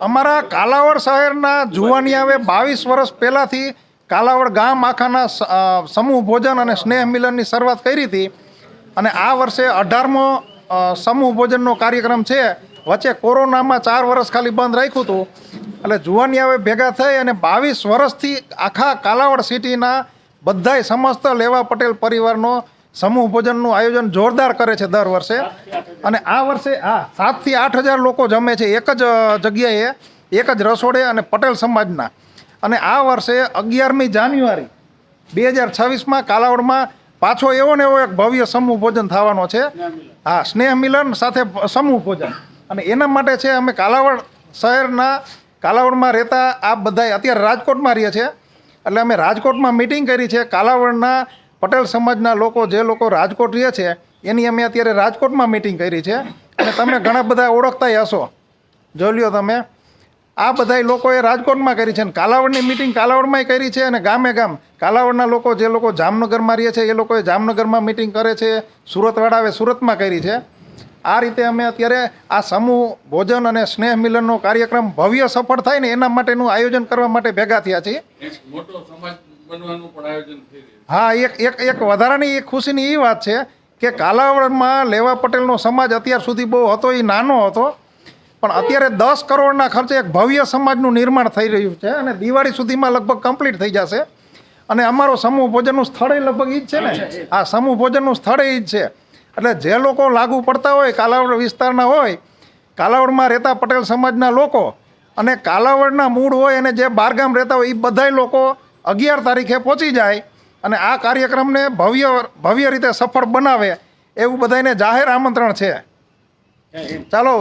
અમારા કાલાવડ શહેરના જુવાનિયાવે બાવીસ વર્ષ પહેલાંથી કાલાવડ ગામ આખાના સમૂહ ભોજન અને સ્નેહ મિલનની શરૂઆત કરી હતી. અને આ વર્ષે અઢારમો સમૂહ ભોજનનો કાર્યક્રમ છે. વચ્ચે કોરોનામાં ચાર વર્ષ ખાલી બંધ રાખ્યું હતું. એટલે જુવાનિયાવે ભેગા થઈ અને બાવીસ વર્ષથી આખા કાલાવડ સિટીના બધાય સમસ્ત લેવા પટેલ પરિવારનો સમૂહ ભોજનનું આયોજન જોરદાર કરે છે દર વર્ષે. અને આ વર્ષે હા સાતથી આઠ હજાર લોકો જમે છે. એક જ જગ્યાએ એક જ રસોડે અને પટેલ સમાજના. અને આ વર્ષે અગિયારમી જાન્યુઆરી બે હજાર છવ્વીસમાં કાલાવડમાં પાછો એવો ને એવો એક ભવ્ય સમૂહ ભોજન થવાનો છે. હા સ્નેહ મિલન સાથે સમૂહ ભોજન. અને એના માટે છે અમે કાલાવડ શહેરના કાલાવડમાં રહેતા આ બધા અત્યારે રાજકોટમાં રહીએ છીએ. એટલે અમે રાજકોટમાં મિટિંગ કરી છે. કાલાવડના પટેલ સમાજના લોકો જે લોકો રાજકોટ રહે છે એની અમે અત્યારે રાજકોટમાં મિટિંગ કરી છે અને તમે ઘણા બધા ઓળખતાય હશો. જોઈ લ્યો તમે. આ બધા લોકોએ રાજકોટમાં કરી છે અને કાલાવડની મિટિંગ કાલાવડમાંય કરી છે અને ગામે ગામ કાલાવડના લોકો જે લોકો જામનગરમાં રહે છે એ લોકોએ જામનગરમાં મિટિંગ કરે છે સુરતવાળાએ સુરતમાં કરી છે. આ રીતે અમે અત્યારે આ સમૂહ ભોજન અને સ્નેહ મિલનનો કાર્યક્રમ ભવ્ય સફળ થાય ને એના માટેનું આયોજન કરવા માટે ભેગા થયા છીએ. હા એક એક એક વધારાની એક ખુશીની એ વાત છે કે કાલાવડમાં લેવા પટેલનો સમાજ અત્યાર સુધી બહુ હતો એ નાનો હતો પણ અત્યારે દસ કરોડના ખર્ચે એક ભવ્ય સમાજનું નિર્માણ થઈ રહ્યું છે અને દિવાળી સુધીમાં લગભગ કમ્પ્લીટ થઈ જશે. અને અમારો સમૂહ ભોજનનું સ્થળ એ લગભગ એ જ છે ને? આ સમૂહ ભોજનનું સ્થળ એ જ છે. એટલે જે લોકો લાગુ પડતા હોય કાલાવડ વિસ્તારના હોય કાલાવડમાં રહેતા પટેલ સમાજના લોકો અને કાલાવડના મૂળ હોય અને જે બહારગામ રહેતા હોય એ બધાય લોકો અગિયાર તારીખે પહોંચી જાય અને આ કાર્યક્રમને ભવ્ય ભવ્ય રીતે સફળ બનાવે એવું બધાને જાહેર આમંત્રણ છે. ચાલો